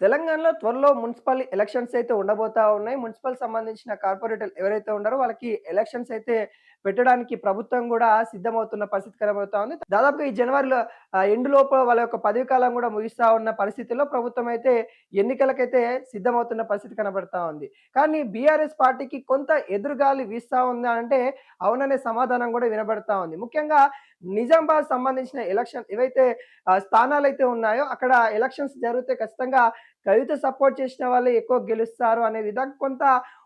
తెలంగాణలో త్వరలో municipal elections అయితే ఉండబోతా ఉన్నాయి. మున్సిపల్ సంబంధించిన కార్పొరేటర్లు ఎవరైతే ఉన్నారో వాళ్ళకి ఎలక్షన్స్ అయితే పెట్టడానికి ప్రభుత్వం కూడా సిద్ధమవుతున్న పరిస్థితి కనబడుతా ఉంది. దాదాపుగా ఈ జనవరిలో ఎండు ఎండ్ వాళ్ళ యొక్క పదవి కాలం కూడా ముగిస్తా ఉన్న పరిస్థితిలో ప్రభుత్వం అయితే ఎన్నికలకైతే సిద్ధమవుతున్న పరిస్థితి కనబడతా ఉంది. కానీ బీఆర్ఎస్ పార్టీకి కొంత ఎదురుగాలి వీస్తా ఉందా అంటే అవుననే సమాధానం కూడా వినబడతా ఉంది. ముఖ్యంగా నిజామాబాద్ సంబంధించిన ఎలక్షన్ ఏవైతే స్థానాలు స్థానాలైతే ఉన్నాయో అక్కడ ఎలక్షన్స్ జరిగితే ఖచ్చితంగా కవిత సపోర్ట్ చేసిన వాళ్ళు ఎక్కువ గెలుస్తారు అనే విధంగా కొంత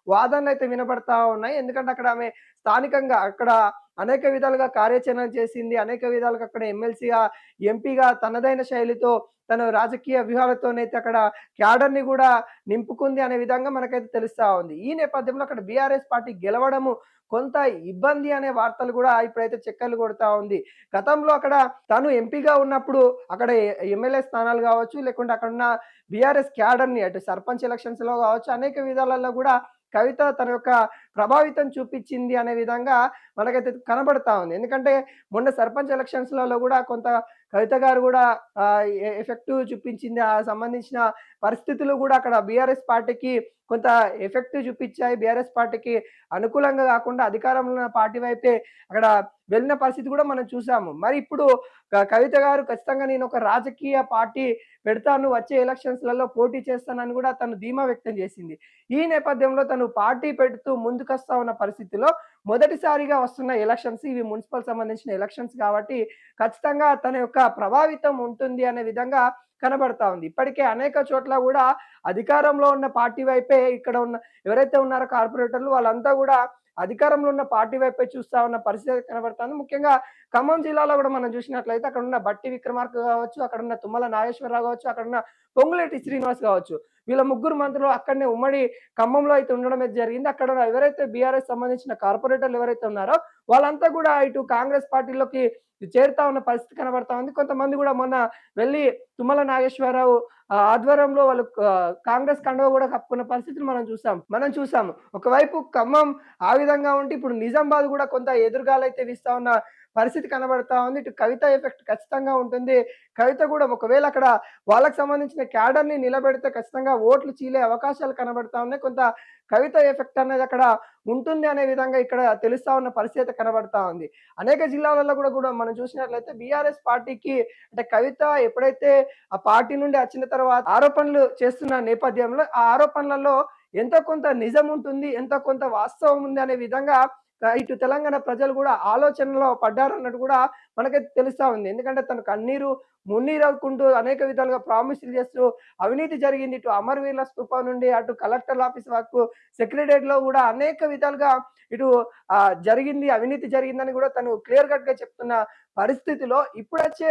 వాదనలైతే వినబడతా ఉన్నాయి. ఎందుకంటే అక్కడ ఆమె స్థానికంగా అక్కడ అనేక విధాలుగా కార్యాచరణ చేసింది. అనేక విధాలుగా అక్కడ ఎమ్మెల్సీగా, ఎంపీగా తనదైన శైలితో తన రాజకీయ వ్యూహాలతోనైతే అక్కడ క్యాడర్‌ని కూడా నింపుకుంది అనే విధంగా మనకైతే తెలుస్తా ఉంది. ఈ నేపథ్యంలో అక్కడ బీఆర్ఎస్ పార్టీ గెలవడము కొంత ఇబ్బంది అనే వార్తలు కూడా ఇప్పుడైతే చక్కర్లు కొడతా ఉంది. గతంలో అక్కడ తను ఎంపీగా ఉన్నప్పుడు అక్కడ ఎమ్మెల్యే స్థానాలు కావచ్చు లేకుంటే అక్కడ ఉన్న బీఆర్ఎస్ క్యాడర్‌ని అటు సర్పంచ్ ఎలక్షన్స్‌లో కావచ్చు అనేక విధాలలో కూడా కవిత తన యొక్క ప్రభావితం చూపించింది అనే విధంగా మనకైతే కనబడతా ఉంది. ఎందుకంటే మొన్న సర్పంచ్ ఎలక్షన్స్‌లలో కూడా కొంత కవిత గారు కూడా ఎఫెక్టివ్ ఎఫెక్ట్ చూపించింది. ఆ సంబంధించిన పరిస్థితులు కూడా అక్కడ బీఆర్ఎస్ పార్టీకి కొంత ఎఫెక్ట్ చూపించాయి బీఆర్ఎస్ పార్టీకి అనుకూలంగా కాకుండా అధికారంలో ఉన్న పార్టీ వైపే అక్కడ వెళ్ళిన పరిస్థితి కూడా మనం చూసాము. మరి ఇప్పుడు క కవిత గారు ఖచ్చితంగా నేను ఒక రాజకీయ పార్టీ పెడతాను. వచ్చే ఎలక్షన్స్‌లలో పోటీ చేస్తానని కూడా తను ధీమా వ్యక్తం చేసింది. ఈ నేపథ్యంలో తను పార్టీ పెడుతూ ముందుకొస్తా ఉన్న పరిస్థితిలో మొదటిసారిగా వస్తున్న ఎలక్షన్స్ ఇవి మున్సిపల్ సంబంధించిన ఎలక్షన్స్ కాబట్టి ఖచ్చితంగా తన యొక్క ప్రభావితం ఉంటుంది అనే విధంగా కనబడతా ఉంది. ఇప్పటికే అనేక చోట్ల కూడా అధికారంలో ఉన్న పార్టీ వైపే ఇక్కడ ఉన్న ఎవరైతే ఉన్నారో కార్పొరేటర్లు వాళ్ళంతా కూడా అధికారంలో ఉన్న పార్టీ వైపే చూస్తా ఉన్న పరిస్థితి కనబడుతుంది ముఖ్యంగా ఖమ్మం జిల్లాలో కూడా మనం చూసినట్లయితే అక్కడున్న బట్టి విక్రమార్క గావచ్చు, అక్కడున్న తుమ్మల నాగేశ్వరరావు గావచ్చు, అక్కడున్న పొంగులేటి శ్రీనివాస్ కావచ్చు వీళ్ళ ముగ్గురు మంత్రులు అక్కడనే ఉమ్మడి ఖమ్మంలో అయితే ఉండడం అయితే జరిగింది. అక్కడ ఎవరైతే బీఆర్ఎస్ సంబంధించిన కార్పొరేటర్లు ఎవరైతే ఉన్నారో వాళ్ళంతా కూడా ఇటు కాంగ్రెస్ పార్టీలోకి చేరుతా ఉన్న పరిస్థితి కనబడతా ఉంది. కొంతమంది కూడా మొన్న వెళ్ళి తుమ్మల నాగేశ్వరరావు ఆధ్వర్యంలో వాళ్ళు కాంగ్రెస్ కండవ కూడా కప్పుకున్న పరిస్థితిని మనం చూసాం. మనం చూసాము. ఒకవైపు ఖమ్మం ఆ విధంగా ఉంటే ఇప్పుడు నిజామాబాద్ కూడా కొంత ఎదురుగాలైతే వీస్తా ఉన్న పరిస్థితి కనబడతా ఉంది. ఇటు కవిత ఎఫెక్ట్ ఖచ్చితంగా ఉంటుంది. కవిత కూడా ఒకవేళ అక్కడ వాళ్ళకి సంబంధించిన క్యాడర్‌ని నిలబెడితే ఖచ్చితంగా ఓట్లు చీలే అవకాశాలు కనబడతా ఉన్నాయి. కొంత కవిత ఎఫెక్ట్ అనేది అక్కడ ఉంటుంది అనే విధంగా ఇక్కడ తెలుస్తా ఉన్న పరిస్థితి కనబడతా ఉంది. అనేక జిల్లాలలో కూడా కూడా మనం చూసినట్లయితే బీఆర్ఎస్ పార్టీకి అంటే కవిత ఎప్పుడైతే ఆ పార్టీ నుండి వచ్చిన తర్వాత ఆరోపణలు చేస్తున్న నేపథ్యంలో ఆ ఆరోపణలలో ఎంతో కొంత నిజం ఉంటుంది. ఎంతో కొంత వాస్తవం ఉంది అనే విధంగా ఇటు తెలంగాణ ప్రజలు కూడా ఆలోచనలో పడ్డారన్నట్టు కూడా మనకైతే తెలుస్తూ ఉంది. ఎందుకంటే తన కన్నీరు మున్నీరవుకుంటూ అనేక విధాలుగా ప్రామిసులు చేస్తూ అవినీతి జరిగింది. ఇటు అమరవీరుల స్థూపం నుండి అటు కలెక్టర్ ఆఫీస్ వరకు సెక్రటేరియట్‌లో కూడా అనేక విధాలుగా ఇటు జరిగింది. అవినీతి జరిగిందని కూడా తను క్లియర్ కట్‌గా చెప్తున్న పరిస్థితిలో ఇప్పుడొచ్చే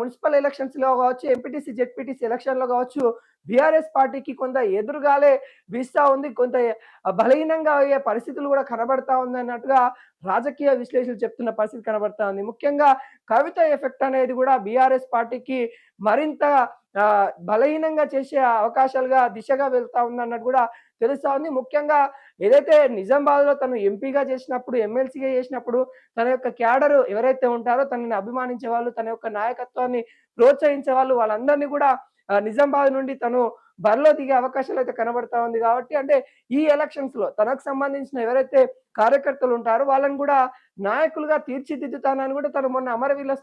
మున్సిపల్ ఎలక్షన్స్‌లో కావచ్చు ఎంపీటీసీ, జెడ్పీటీసీ ఎలక్షన్‌లో కావచ్చు బీఆర్ఎస్ పార్టీకి కొంత ఎదురుగాలే వీస్తా ఉంది. కొంత బలహీనంగా అయ్యే పరిస్థితులు కూడా కనబడతా ఉందన్నట్టుగా రాజకీయ విశ్లేషకులు చెప్తున్న పరిస్థితి కనబడతా ఉంది. ముఖ్యంగా కవిత ఎఫెక్ట్ అనేది కూడా బీఆర్ఎస్ పార్టీకి మరింత బలహీనంగా చేసే అవకాశాలుగా దిశగా వెళ్తా ఉందన్నట్టు కూడా తెలుస్తా ఉంది. ముఖ్యంగా ఏదైతే నిజామాబాద్‌లో తను ఎంపీగా చేసినప్పుడు, ఎమ్మెల్సీగా చేసినప్పుడు తన యొక్క క్యాడర్ ఎవరైతే ఉంటారో తనని అభిమానించే వాళ్ళు, తన యొక్క నాయకత్వాన్ని ప్రోత్సహించే వాళ్ళు వాళ్ళందరిని కూడా నిజామాబాద్ నుండి తను బరిలో దిగే అయితే కనబడతా ఉంది కాబట్టి అంటే ఈ ఎలక్షన్స్‌లో తనకు సంబంధించిన ఎవరైతే కార్యకర్తలు ఉంటారో వాళ్ళని కూడా నాయకులుగా తీర్చిదిద్దుతానని కూడా తను మొన్న అమరవీరుల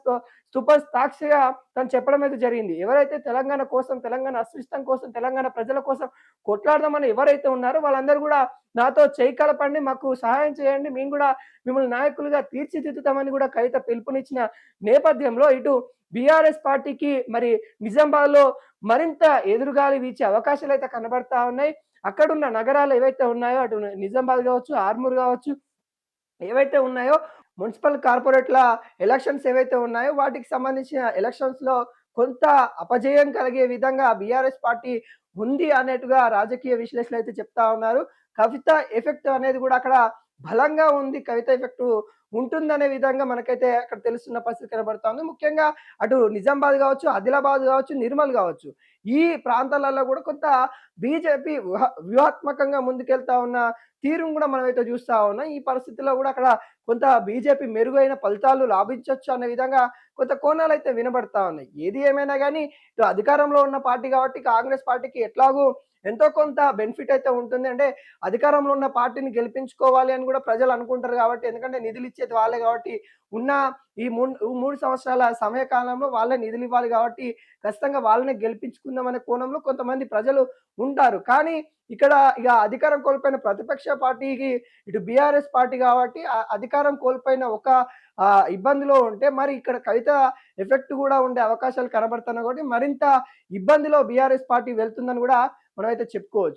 సూపర్ సాక్షిగా తను చెప్పడం అయితే జరిగింది. ఎవరైతే తెలంగాణ కోసం, తెలంగాణ అస్తిత్వం కోసం, తెలంగాణ ప్రజల కోసం కొట్లాడదామని ఎవరైతే ఉన్నారో వాళ్ళందరూ కూడా నాతో చేయి కలపండి. మాకు సహాయం చేయండి. మేము కూడా మిమ్మల్ని నాయకులుగా తీర్చిదిద్దుతామని కూడా కవిత పిలుపునిచ్చిన నేపథ్యంలో ఇటు బీఆర్ఎస్ పార్టీకి మరి నిజామాబాద్‌లో మరింత ఎదురుగాలి వీచే అవకాశాలు అయితే కనబడతా ఉన్నాయి. అక్కడున్న నగరాలు ఏవైతే ఉన్నాయో అటు నిజామాబాద్ కావచ్చు ఆర్మూర్ కావచ్చు ఏవైతే ఉన్నాయో మున్సిపల్ కార్పొరేట్‌ల ఎలక్షన్స్ ఏవైతే ఉన్నాయో వాటికి సంబంధించిన ఎలక్షన్స్‌లో కొంత అపజయం కలిగే విధంగా బీఆర్ఎస్ పార్టీ ఉంది అన్నట్టుగా రాజకీయ విశ్లేషకులు అయితే చెప్తా ఉన్నారు. కవిత ఎఫెక్ట్ అనేది కూడా అక్కడ బలంగా ఉంది. కవిత ఎఫెక్ట్ ఉంటుందనే విధంగా మనకైతే అక్కడ తెలుస్తున్న పరిస్థితి కనబడుతోంది ముఖ్యంగా అటు నిజామాబాద్ కావచ్చు ఆదిలాబాద్ కావచ్చు నిర్మల్ కావచ్చు ఈ ప్రాంతాలలో కూడా కొంత బీజేపీ వ్యూహాత్మకంగా ముందుకెళ్తా ఉన్న తీరును కూడా మనమైతే చూస్తా ఉన్నాం. ఈ పరిస్థితిలో కూడా అక్కడ కొంత బీజేపీ మెరుగైన ఫలితాలు లాభించవచ్చు అనే విధంగా కొంత అయితే వినబడతా ఉన్నాయి. ఏది ఏమైనా కానీ ఇటు అధికారంలో ఉన్న పార్టీ కాబట్టి కాంగ్రెస్ పార్టీకి ఎట్లాగూ ఎంతో కొంత బెనిఫిట్ అయితే ఉంటుంది. అంటే అధికారంలో ఉన్న పార్టీని గెలిపించుకోవాలి అని కూడా ప్రజలు అనుకుంటారు కాబట్టి ఎందుకంటే నిధులు ఇచ్చేది వాళ్ళే కాబట్టి ఉన్న ఈ మూడు మూడు సంవత్సరాల సమయ కాలంలో వాళ్ళే నిధులివ్వాలి కాబట్టి ఖచ్చితంగా వాళ్ళనే గెలిపించుకుందాం అనే కోణంలో కొంతమంది ప్రజలు ఉంటారు. కానీ ఇక్కడ ఇక అధికారం కోల్పోయిన ప్రతిపక్ష పార్టీకి ఇటు బీఆర్ఎస్ పార్టీ కాబట్టి అధికారం కోల్పోయిన ఒక ఇబ్బందిలో ఉంటే మరి ఇక్కడ కవిత ఎఫెక్ట్ కూడా ఉండే అవకాశాలు కనబడుతున్నాయి కాబట్టి మరింత ఇబ్బందిలో బీఆర్ఎస్ పార్టీ వెళ్తుందని కూడా మనమైతే చెప్పుకోవచ్చు.